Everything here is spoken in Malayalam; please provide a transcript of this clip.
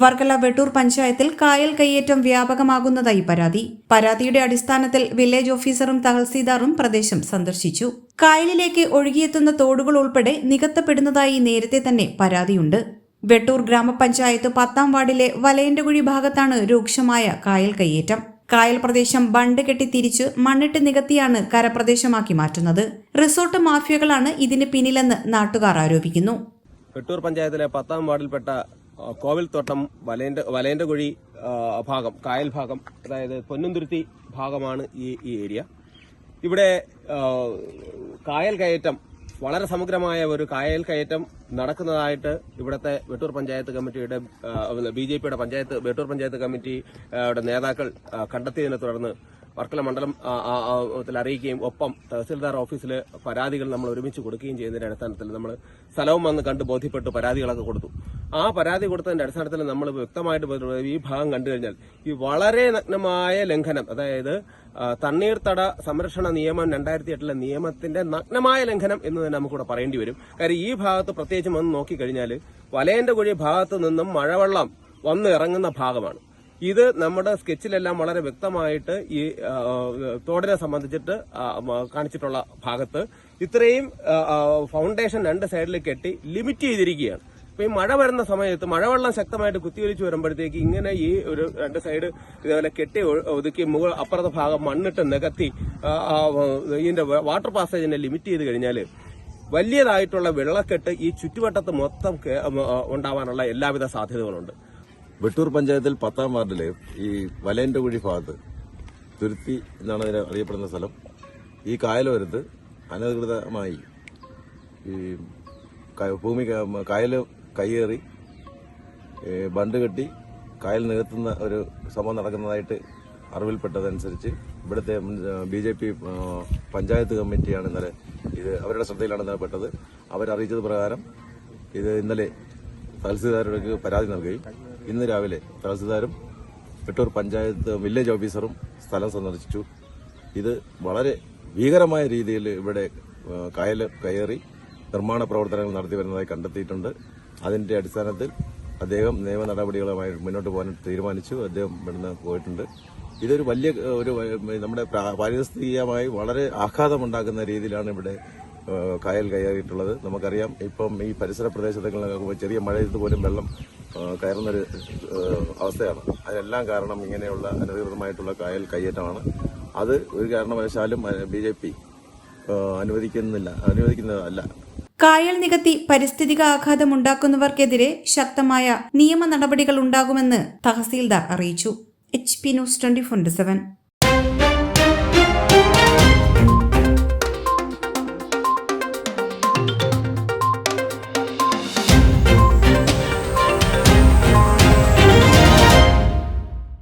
വർക്കല വെട്ടൂർ പഞ്ചായത്തിൽ കായൽ കയ്യേറ്റം വ്യാപകമാകുന്നതായി പരാതി. പരാതിയുടെ അടിസ്ഥാനത്തിൽ വില്ലേജ് ഓഫീസറും തഹസീൽദാറും പ്രദേശം സന്ദർശിച്ചു. കായലിലേക്ക് ഒഴുകിയെത്തുന്ന തോടുകൾ ഉൾപ്പെടെ നികത്തപ്പെടുന്നതായി നേരത്തെ തന്നെ പരാതിയുണ്ട്. വെട്ടൂർ ഗ്രാമപഞ്ചായത്ത് പത്താം വാർഡിലെ വലയന്റെകുഴി ഭാഗത്താണ് രൂക്ഷമായ കായൽ കയ്യേറ്റം. കായൽ പ്രദേശം ബണ്ട് കെട്ടി തിരിച്ച് മണ്ണിട്ട് നികത്തിയാണ് കരപ്രദേശമാക്കി മാറ്റുന്നത്. റിസോർട്ട് മാഫിയകളാണ് ഇതിന് പിന്നിലെന്ന് നാട്ടുകാർ ആരോപിക്കുന്നു. വെട്ടൂർ പഞ്ചായത്തിലെ പത്താം വാർഡിൽപ്പെട്ട കോവിൽത്തോട്ടം വലേന്റെ വലേന്റെ കുഴി ഭാഗം കായൽ ഭാഗം അതായത് പൊന്നുന്തുരുത്തി ഭാഗമാണ് ഈ ഈ ഏരിയ. ഇവിടെ കായൽ കയറ്റം വളരെ സമഗ്രമായ ഒരു കായൽ കയറ്റം നടക്കുന്നതായിട്ട് ഇവിടുത്തെ വെട്ടൂർ പഞ്ചായത്ത് കമ്മിറ്റിയുടെ ബി ജെ പിയുടെ പഞ്ചായത്ത് വെട്ടൂർ പഞ്ചായത്ത് കമ്മിറ്റിയുടെ നേതാക്കൾ കണ്ടെത്തിയതിനെ തുടർന്ന് വർക്കല മണ്ഡലം അറിയിക്കുകയും ഒപ്പം തഹസിൽദാർ ഓഫീസിൽ പരാതികൾ നമ്മൾ ഒരുമിച്ച് കൊടുക്കുകയും ചെയ്യുന്നതിന്റെ അടിസ്ഥാനത്തിൽ നമ്മൾ സ്ഥലവും വന്ന് കണ്ട് ബോധ്യപ്പെട്ട് പരാതികളൊക്കെ കൊടുത്തു. ആ പരാതി കൊടുത്തതിന്റെ അടിസ്ഥാനത്തിൽ നമ്മൾ വ്യക്തമായിട്ട് ഈ ഭാഗം കണ്ടു കഴിഞ്ഞാൽ ഈ വളരെ നഗ്നമായ ലംഘനം അതായത് തണ്ണീർത്തട സംരക്ഷണ നിയമം രണ്ടായിരത്തി എട്ടിലെ നിയമത്തിന്റെ നഗ്നമായ ലംഘനം എന്ന് തന്നെ നമുക്കിവിടെ പറയേണ്ടി വരും. കാര്യം ഈ ഭാഗത്ത് പ്രത്യേകിച്ചും വന്ന് നോക്കിക്കഴിഞ്ഞാൽ വലയന്റെ കുഴി ഭാഗത്ത് നിന്നും മഴവെള്ളം വന്ന് ഇറങ്ങുന്ന ഭാഗമാണ്. ഇത് നമ്മുടെ സ്കെച്ചിലെല്ലാം വളരെ വ്യക്തമായിട്ട് ഈ തോടിനെ സംബന്ധിച്ചിട്ട് കാണിച്ചിട്ടുള്ള ഭാഗത്ത് ഇത്രയും ഫൗണ്ടേഷൻ രണ്ട് സൈഡിൽ കെട്ടി ലിമിറ്റ് ചെയ്തിരിക്കുകയാണ്. അപ്പൊ ഈ മഴ വരുന്ന സമയത്ത് മഴവെള്ളം ശക്തമായിട്ട് കുത്തിയൊലിച്ച് വരുമ്പോഴത്തേക്ക് ഇങ്ങനെ ഈ ഒരു രണ്ട് സൈഡ് ഇതേപോലെ കെട്ടി ഒതുക്കി മുകൾ അപ്പുറത്തെ ഭാഗം മണ്ണിട്ട് നികത്തി ഇതിന്റെ വാട്ടർ പാസേജിനെ ലിമിറ്റ് ചെയ്ത് കഴിഞ്ഞാൽ വലിയതായിട്ടുള്ള വെള്ളക്കെട്ട് ഈ ചുറ്റുവട്ടത്ത് മൊത്തം ഉണ്ടാവാനുള്ള എല്ലാവിധ സാധ്യതകളുണ്ട്. വെട്ടൂർ പഞ്ചായത്തിൽ പത്താം വാർഡിലെ ഈ വലേന്റെ കുഴി ഭാഗത്ത് തുരുത്തി എന്നാണ് അതിന് അറിയപ്പെടുന്ന സ്ഥലം. ഈ കായലോരത്ത് അനധികൃതമായി ഈ ഭൂമി കായൽ കയ്യേറി ബണ്ട് കെട്ടി കായൽ നികത്തുന്ന ഒരു സംഭവം നടക്കുന്നതായിട്ട് അറിവിൽപ്പെട്ടതനുസരിച്ച് ഇവിടുത്തെ ബി ജെ പി പഞ്ചായത്ത് കമ്മിറ്റിയാണ് ഇന്നലെ ഇത് അവരുടെ ശ്രദ്ധയിലാണ് ഇന്നലെ പെട്ടത് അവരറിയിച്ചത് പ്രകാരം ഇത് ഇന്നലെ തഹസിൽദാരുടെ പരാതി നൽകുകയും ഇന്ന് രാവിലെ തഹസിൽദാരും വെട്ടൂർ പഞ്ചായത്ത് വില്ലേജ് ഓഫീസറും സ്ഥലം സന്ദർശിച്ചു. ഇത് വളരെ ഭീകരമായ രീതിയിൽ ഇവിടെ കായൽ കയറി നിർമ്മാണ പ്രവർത്തനങ്ങൾ നടത്തി വരുന്നതായി കണ്ടെത്തിയിട്ടുണ്ട്. അതിന്റെ അടിസ്ഥാനത്തിൽ അദ്ദേഹം നിയമ നടപടികളുമായി മുന്നോട്ട് പോകാൻ തീരുമാനിച്ചു. അദ്ദേഹം ഇവിടുന്ന് പോയിട്ടുണ്ട്. ഇതൊരു വലിയ ഒരു നമ്മുടെ പ്രാ- പാരിസ്ഥിതികമായി വളരെ ആഘാതമുണ്ടാക്കുന്ന രീതിയിലാണ് ഇവിടെ കായൽ കയറിയിട്ടുള്ളത്. നമുക്കറിയാം ഇപ്പം ഈ പരിസര പ്രദേശത്തൊക്കെ ചെറിയ മഴയത്ത് പോലും വെള്ളം കയറുന്നൊരു അവസ്ഥയാണ്. അതിനെല്ലാം കാരണം ഇങ്ങനെയുള്ള അനധികൃതമായിട്ടുള്ള കായൽ കയ്യേറ്റമാണ്. അത് ഒരു കാരണവശാലും ബി ജെ പി അനുവദിക്കുന്നില്ല അനുവദിക്കുന്നതല്ല. കായൽ നികത്തി പരിസ്ഥിതിക ആഘാതമുണ്ടാക്കുന്നവർക്കെതിരെ ശക്തമായ നിയമ നടപടികൾ ഉണ്ടാകുമെന്ന് തഹസീൽദാർ അറിയിച്ചു. H P news twenty four seven.